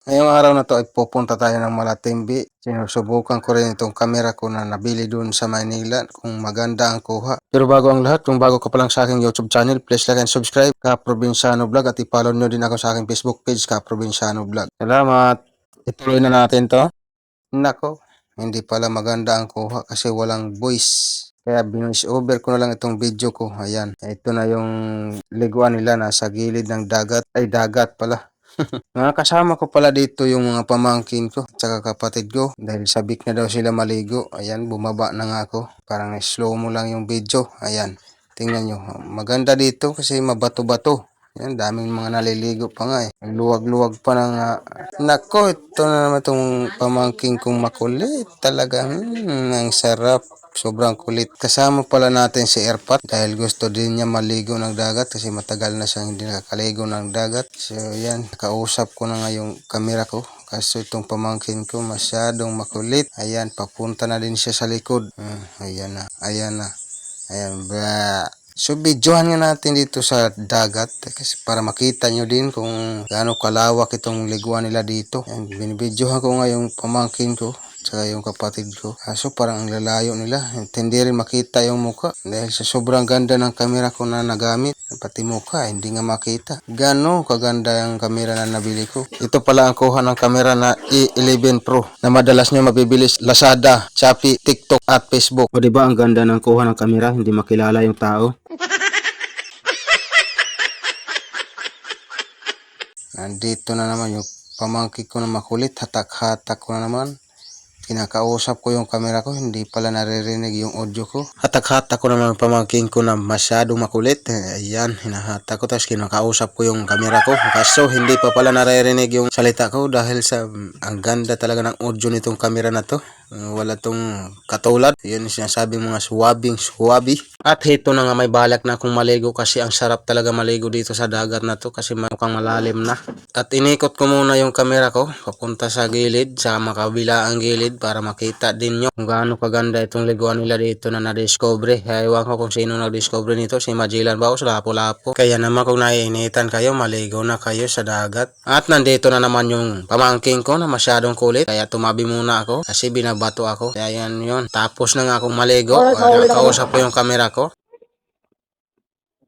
Ngayong araw na to ay pupunta tayo ng Malatimbi. Sinusubukan ko rin itong camera ko na nabili doon sa Manila kung maganda ang kuha. Pero bago ang lahat, kung bago ka pa lang sa aking YouTube channel, please like and subscribe ka Provinciano Vlog at i-follow nyo din ako sa aking Facebook page ka Provinciano Vlog. Salamat! Ituloy na natin to. Nako, hindi pala maganda ang kuha kasi walang voice. Kaya binis over ko na lang itong video ko. Ayan, ito na yung liguan nila nasa gilid ng dagat. Ay, dagat pala. Mga kasama ko pala dito yung mga pamangkin ko at saka kapatid ko dahil sabik na daw sila maligo. Ayan, bumaba na nga ako. Parang slow mo lang yung video. Ayan, tingnan nyo. Maganda dito kasi mabato-bato. Ayan, daming mga naliligo pa nga eh. Luwag-luwag pa na nga. Nako, ito na naman itong pamangkin kong makulit. Talaga, hmm, ang sarap. Sobrang kulit. Kasama pala natin si Erpat dahil gusto din niya maligo ng dagat kasi matagal na siyang hindi nakakaligo ng dagat. So yan, kausap ko na nga yung camera ko. Kaso itong pamangkin ko masyadong makulit. Ayan, papunta na din siya sa likod. Hmm, ayan na, ayan na. Ayan, ba. So, videohan nga natin dito sa dagat kasi para makita nyo din kung gaano kalawak itong liguan nila dito. Ayan, binibidyohan ko nga yung pamangkin ko tsaka yung kapatid ko. Kaso parang ang lalayo nila. Hindi rin makita yung muka. Dahil sa sobrang ganda ng kamera ko na nagamit. Pati muka, hindi nga makita. Gano kaganda yung kamera na nabili ko. Ito pala ang kuha ng kamera na E11 Pro na madalas nyo mabibili Lazada, Shopee, TikTok at Facebook. O diba ang ganda ng kuha ng kamera, hindi makilala yung tao. Nandito na naman yung pamangkin ko na makulit, hatak-hatak ko na naman. Kinakausap ko yung camera ko, hindi pala naririnig yung audio ko. Hatak-hatak ko naman ang pamangkin ko na masyadong makulit. Eh, Ayan, hinahatak ko tapos kinakausap ko yung camera ko. Kaso hindi pa pala naririnig yung salita ko dahil sa mm, ang ganda talaga ng audio nitong camera na to. Wala tong katulad. Yun sinasabi mga swabing swabi. At hito na nga may balak na akong maligo kasi ang sarap talaga maligo dito sa dagat na to kasi mukhang malalim na. At inikot ko muna yung camera ko papunta sa gilid, sa makabila ang gilid para makita din nyo kung gaano kaganda itong liguan nila dito na na-discover. Ewan ko kung sino nag-discover nito, si Magellan ba o sa Lapu-Lapu. Kaya naman kung naiinitan kayo, maligo na kayo sa dagat. At nandito na naman yung pamangking ko na masyadong kulit. Kaya tumabi muna ako kasi binabato ako. Kaya yan yun. Tapos na nga akong maligo. Uh, kausap ko yung camera ko.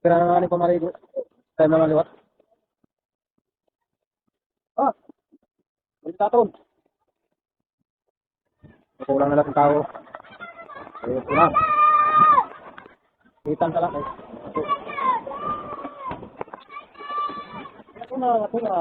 Kira na nga ni pamarigo. Tayo mga liwat. Ah! Ulit taton. Kulang na lang ang tao. Ayun ko na. Hitan ka lang eh. Ito na, ito na.